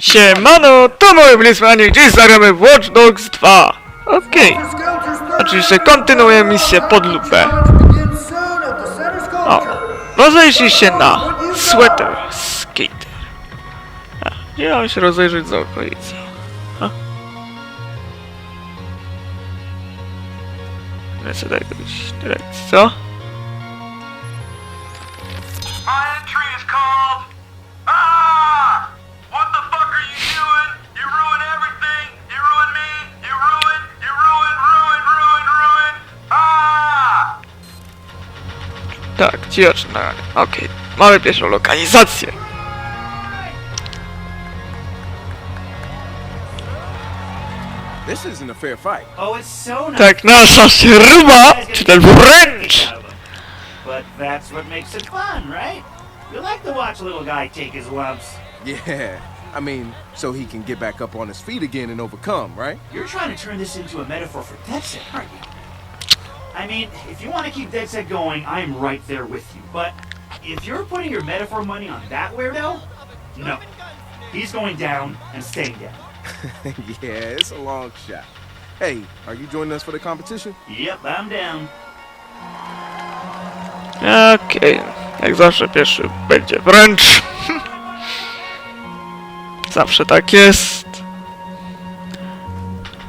Siemano, to moje Blizmanie, dziś zagramy w Watch Dogs 2. Okej. Oczywiście kontynuuję misję pod lupę. O, rozejrzyjcie na Sweater Skater. A, gdzie mam się rozejrzeć za okolicą? Ruin. Ruin. Ruin. Ruin. Ah! Tak, dziwaczne. Okej, mamy pierwszą lokalizację. This isn't a fair fight. Oh, it's so nice. Tak, nasza śruba, czy też wręcz. But that's what makes it fun, right? We like to watch a little guy take his lumps. Yeah, I mean, so he can get back up on his feet again and overcome, right? You're trying to turn this into a metaphor for DedSec, aren't you? I mean, if you want to keep DedSec going, I'm right there with you. But if you're putting your metaphor money on that weirdo, no. He's going down and staying down. yeah, it's a long shot. Hey, are you joining us for the competition? Yep, I'm down. Okej, jak zawsze pierwszy będzie wręcz. Zawsze tak jest.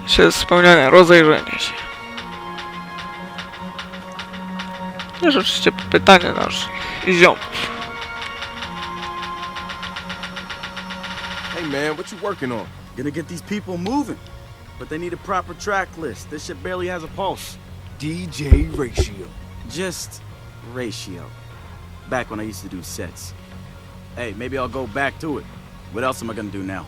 Się spełniane rozejrzenie się. Też oczywiście pytanie naszych ziomów. Hey man, what you working on? Gonna get these people moving. But they need a proper track list. This shit barely has a pulse. DJ Ratio. Just ratio. Back when I used to do sets. Hey, maybe I'll go back to it. What else am I gonna do now?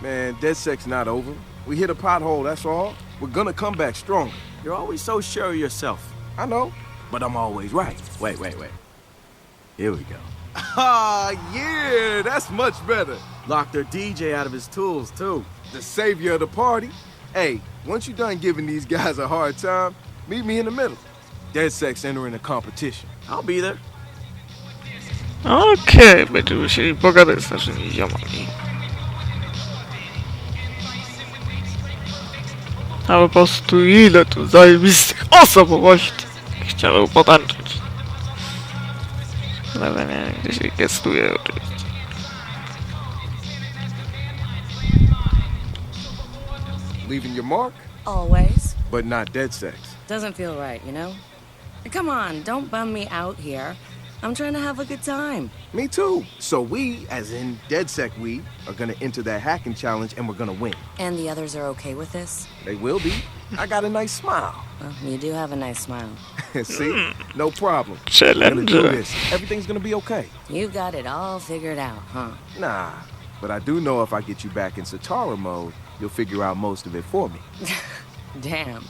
Man, DedSec's not over. We hit a pothole, that's all. We're gonna come back stronger. You're always so sure of yourself. I know, but I'm always right. Wait, wait, wait. Here we go. Ah, yeah, that's much better. Lock their DJ out of his tools, too. The savior of the party. Hey, once you're done giving these guys a hard time, meet me in the middle. Dead Sex entering a competition. I'll be there. Okej, będziemy musieli pogadać z naszymi ziomami. A po prostu ile tu zajebistych osobowości chciałem potańczyć. Ale nie, gdzie się gestuje oczywiście. Leaving your mark, Always. but not dead sex. Doesn't feel right, you know? Come on, don't bum me out here. I'm trying to have a good time. Me too. So we, as in DedSec we, are gonna enter that hacking challenge and we're gonna win. And the others are okay with this? They will be. I got a nice smile. Well, you do have a nice smile. See? No problem. We're gonna do this. Everything's gonna be okay. You've got it all figured out, huh? Nah. But I do know if I get you back in Satara mode, you'll figure out most of it for me. Damn.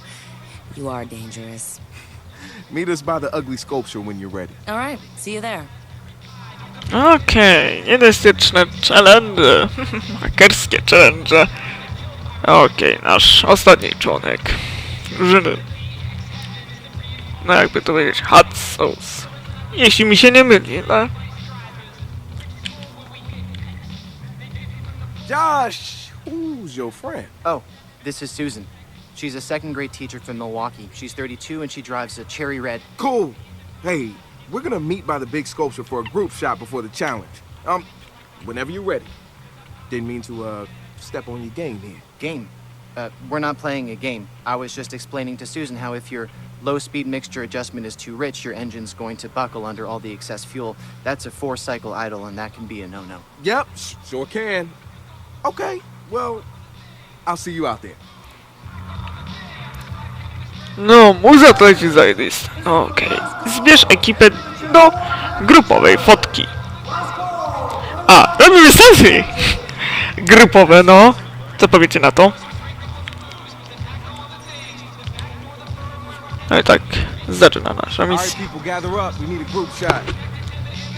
You are dangerous. Meet us by the ugly sculpture when you're ready. All right, see you there. Okej, niebezpieczne challenge. Hakerskie challenge. Okej, nasz ostatni członek drużyny. No jakby to powiedzieć, hot sauce. Jeśli mi się nie myli, no. Josh, who's your friend? Oh, this is Susan. She's a second grade teacher from Milwaukee. She's 32 and she drives a cherry red. Cool. Hey, we're gonna meet by the big sculpture for a group shot before the challenge. Um, whenever you're ready. Didn't mean to, uh, step on your game here. Game. Uh, we're not playing a game. I was just explaining to Susan how if your low speed mixture adjustment is too rich, your engine's going to buckle under all the excess fuel. That's a four cycle idle and that can be a no no. Yep, sure can. Okay, well, I'll see you out there. No, muza to leci zajebiste. Okej, zbierz ekipę do grupowej fotki. A, robimy selfie! Grupowe, no. Co powiecie na to? No i tak, zaczyna nasza misja.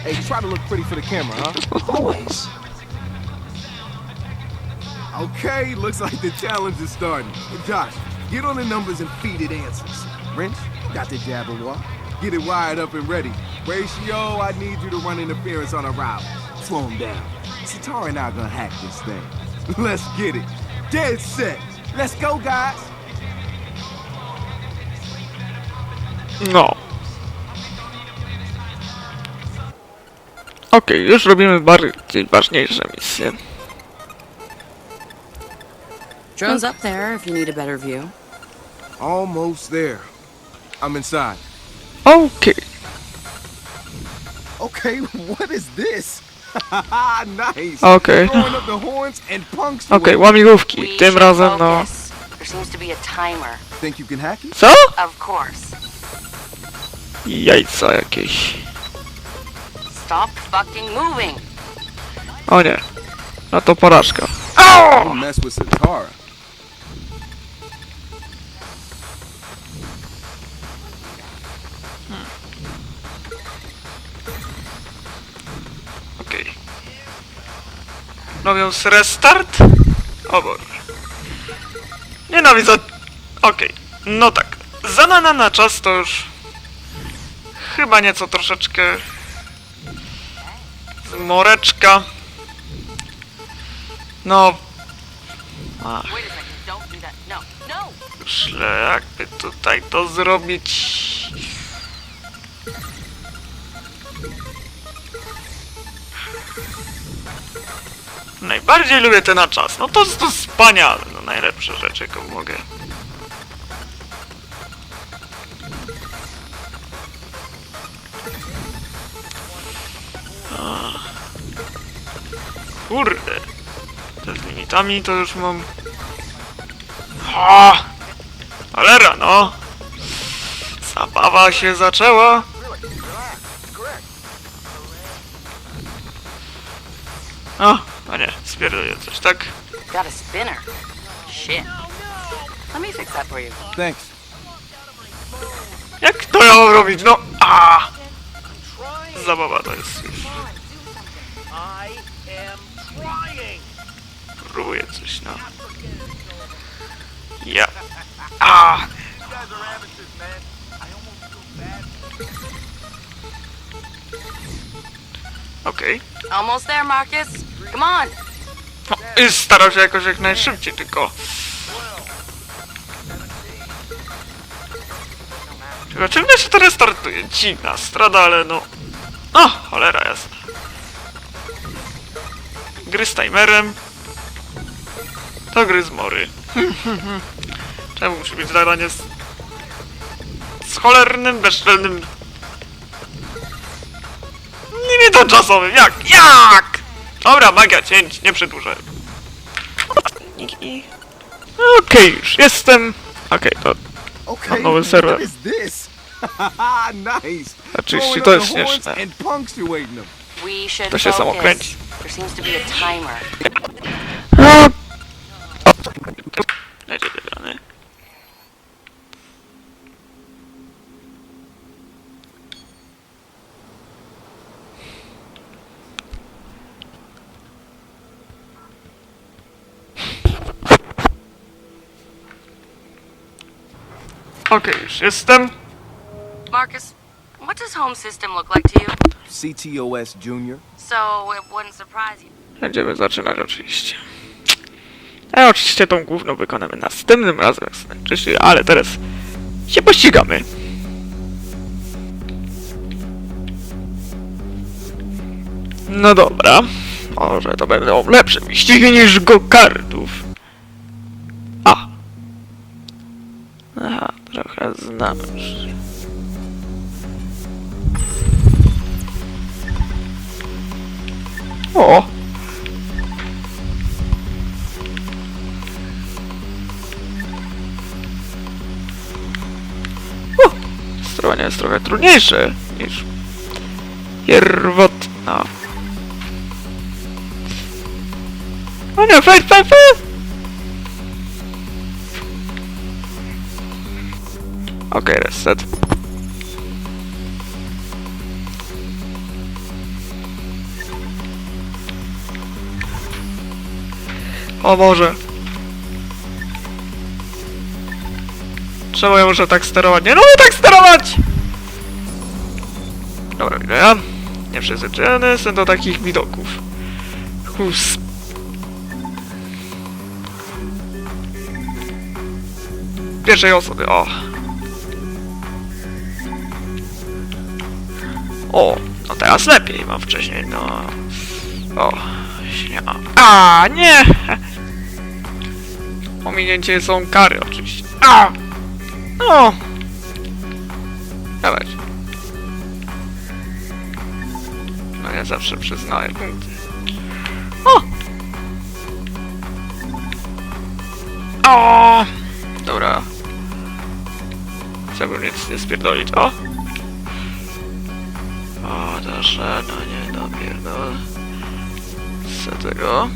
Hey, try to look pretty for the camera, huh? Always. Okay, looks like the challenge is starting. Josh, get on the numbers and feed it answers. Wrench, got the Jabberwock. Get it wired up and ready. Ratio, I need you to run interference on a route. Slow him down. Satara and I gonna hack this thing. Let's get it. Dead set. Let's go, guys. No. Okej, już robimy bardziej ważniejsze misje. Drone's up there if you need a better view. Almost there. I'm inside. Okej. Okay, what is this? nice. Okej. Throwing up the horns and punks. Okej, łamigłówki. Tym razem no... There seems to be a timer. Think you can hack it? Co? Of course. Jajca jakieś. Stop fucking moving. O nie. No to porażka. Don't Robiąc restart? O Boże. Nienawidzę... Okej. No tak. Zanana na czas to już... Chyba nieco troszeczkę... Zmoreczka. No... Ach, that. No. No. źle jakby tutaj to zrobić... Najbardziej lubię te na czas. No to, to wspaniale. No najlepsze rzeczy, jaką mogę. Ach. Kurde. Te z limitami to już mam... Ha! Cholera, no! Zabawa się zaczęła. O, a nie, spierdolę coś, tak? Got a spinner. Shit. Let me fix that for you. Thanks. Jak to ja mam robić? No, a! Zabawa to jest już. Próbuję coś, no. Ja. A! Okej. Almost there, Marcus. Come on. No, starał się jakoś jak najszybciej, tylko... Tylko czym się to restartuje? Dziwna strada, ale no... O, cholera jasna. Gry z timerem. To gry z mory. Czemu musi być zadanie z... z cholernym, bezczelnym... Limitem czasowym, jak? Jak? Dobra, magia cięć, nie przedłużę. Okej, już jestem. Okej, to Okay, nowy serwer. what is this? nice. Oczywiście to jest śmieszne. To się samo kręci. There Okej, już jestem. Marcus, what does home system look like to you? CTOS Junior. So it wouldn't surprise you. Będziemy zaczynać oczywiście. A oczywiście tą główną wykonamy następnym razem, jak skończycie, ale teraz się pościgamy. No dobra. Może to będą lepsze wyścigi niż go-kartów. Trochę znam już. O! Sterowanie jest trochę trudniejsze niż pierwotna. O nie, fej, fej, fej! Okej, reset. O Boże. Czemu ja muszę tak sterować? Nie lubię tak sterować! Dobra, widzę ja. Nie przyzwyczajony jestem do takich widoków. Hus. Pierwszej osoby, o. O, no teraz lepiej mam wcześniej, no. O, śnia. A, nie! Ominięcie są kary oczywiście. A! No! Dawać. No ja zawsze przyznaję punkty. O! O! Dobra. Chciałbym nic nie spierdolić. O! Dobrze, no nie dopierdol. Co tego?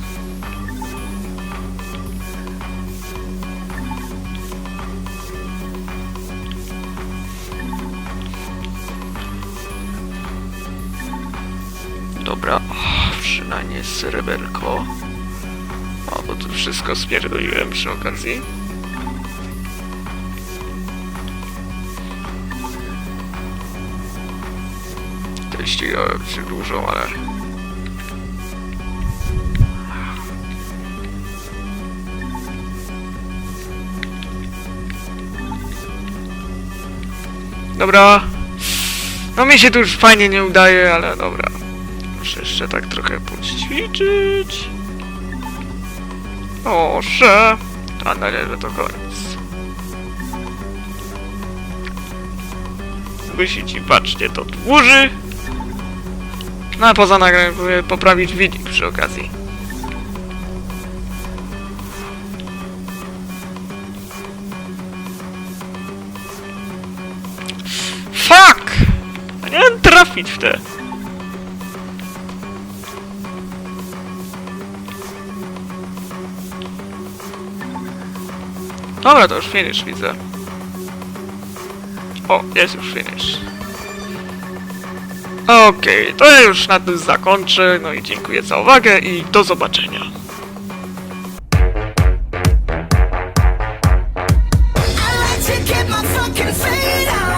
Dobra, o, przynajmniej sreberko. O, bo tu wszystko spierdoliłem przy okazji. Ściga się dużo, ale... Dobra. No mi się tu już fajnie nie udaje, ale dobra. Muszę jeszcze tak trochę poćwiczyć. Proszę. A na razie to koniec. Wysici, patrzcie, to dłuży. No a poza nagraniem poprawić widzik przy okazji. Fuck! Ja Nie wiem trafić w te. Dobra, to już finish widzę. O, jest już finish. Okej, to ja już na tym zakończę. No i dziękuję za uwagę i do zobaczenia.